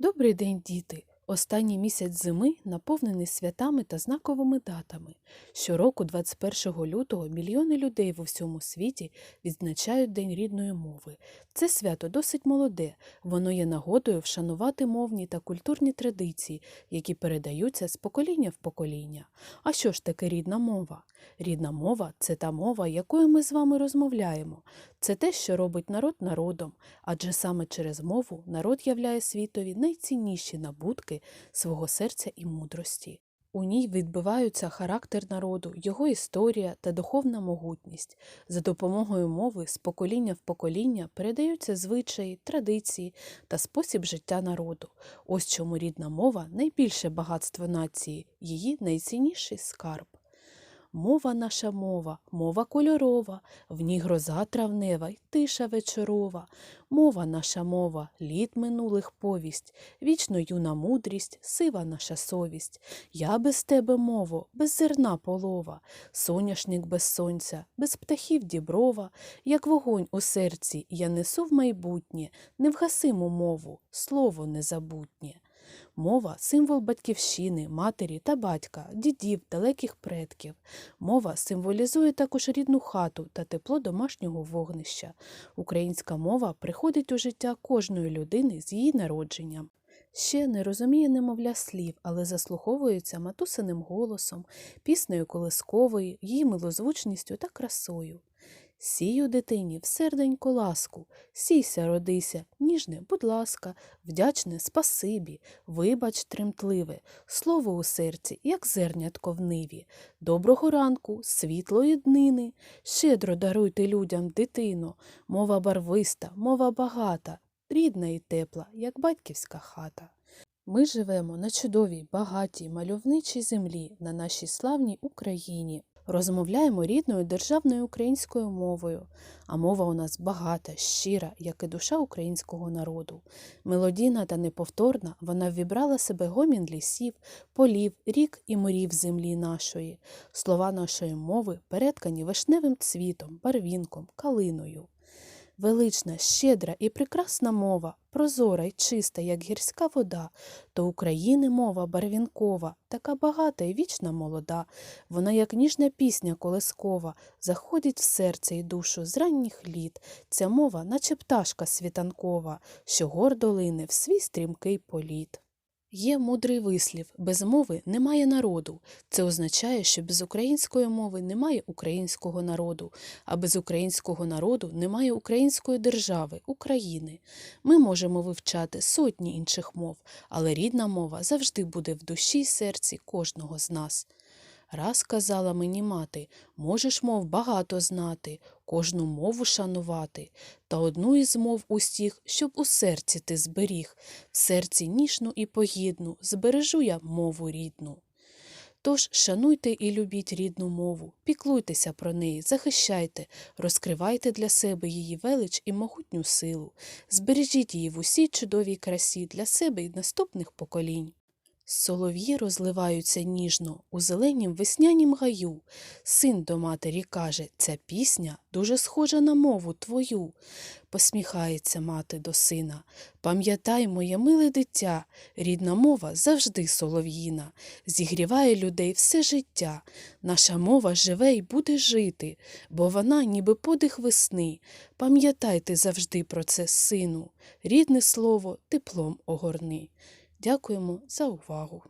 Добрий день, діти! Останній місяць зими наповнений святами та знаковими датами. Щороку, 21 лютого, мільйони людей в усьому світі відзначають День рідної мови. Це свято досить молоде, воно є нагодою вшанувати мовні та культурні традиції, які передаються з покоління в покоління. А що ж таке рідна мова? Рідна мова це та мова, якою ми з вами розмовляємо. Це те, що робить народ народом, адже саме через мову народ являє світові найцінніші набутки свого серця і мудрості. У ній відбиваються характер народу, його історія та духовна могутність. За допомогою мови з покоління в покоління передаються звичаї, традиції та спосіб життя народу. Ось чому рідна мова найбільше багатство нації, її найцінніший скарб. Мова наша мова, мова кольорова, в ній гроза травнева й тиша вечорова. Мова наша мова, літ минулих повість, вічно юна мудрість, сива наша совість. Я без тебе мово, без зерна полова, соняшник без сонця, без птахів діброва, як вогонь у серці я несу в майбутнє, невгасиму мову, слово незабутнє. Мова символ батьківщини, матері та батька, дідів, далеких предків. Мова символізує також рідну хату та тепло домашнього вогнища. Українська мова приходить у життя кожної людини з її народженням. Ще не розуміє немовля слів, але заслуховується матусиним голосом, піснею колисковою, її милозвучністю та красою. Сію дитині в серденько ласку, сійся, родися, ніжне, будь ласка, вдячне спасибі, вибач тремтливе, слово у серці, як зернятко в ниві. Доброго ранку, світлої днини, щедро даруйте людям дитино, мова барвиста, мова багата, рідна і тепла, як батьківська хата. Ми живемо на чудовій, багатій, мальовничій землі, на нашій славній Україні. Розмовляємо рідною державною українською мовою, а мова у нас багата, щира, як і душа українського народу. Мелодійна та неповторна, вона ввібрала себе гомін лісів, полів, рік і морів землі нашої. Слова нашої мови переткані вишневим цвітом, барвінком, калиною. Велична, щедра і прекрасна мова, прозора й чиста, як гірська вода, то України мова барвінкова, така багата і вічна молода. Вона, як ніжна пісня колескова, заходить в серце і душу з ранніх літ. Ця мова, наче пташка світанкова, що гордо лине в свій стрімкий політ. Є мудрий вислів без мови немає народу. Це означає, що без української мови немає українського народу, а без українського народу немає української держави, України. Ми можемо вивчати сотні інших мов, але рідна мова завжди буде в душі й серці кожного з нас. Раз казала мені мати, можеш мов багато знати, кожну мову шанувати, та одну із мов усіх, щоб у серці ти зберіг, в серці ніжну і погідну, збережу я мову рідну. Тож шануйте і любіть рідну мову, піклуйтеся про неї, захищайте, розкривайте для себе її велич і могутню силу, збережіть її в усій чудовій красі для себе і наступних поколінь. Солов'ї розливаються ніжно у зеленім веснянім гаю. Син до матері каже, ця пісня дуже схожа на мову твою. Посміхається мати до сина. Пам'ятай, моє миле дитя, рідна мова завжди солов'їна, зігріває людей все життя. Наша мова живе й буде жити, бо вона, ніби подих весни. Пам'ятайте завжди про це, сину, рідне слово теплом огорни. Дякуємо за увагу!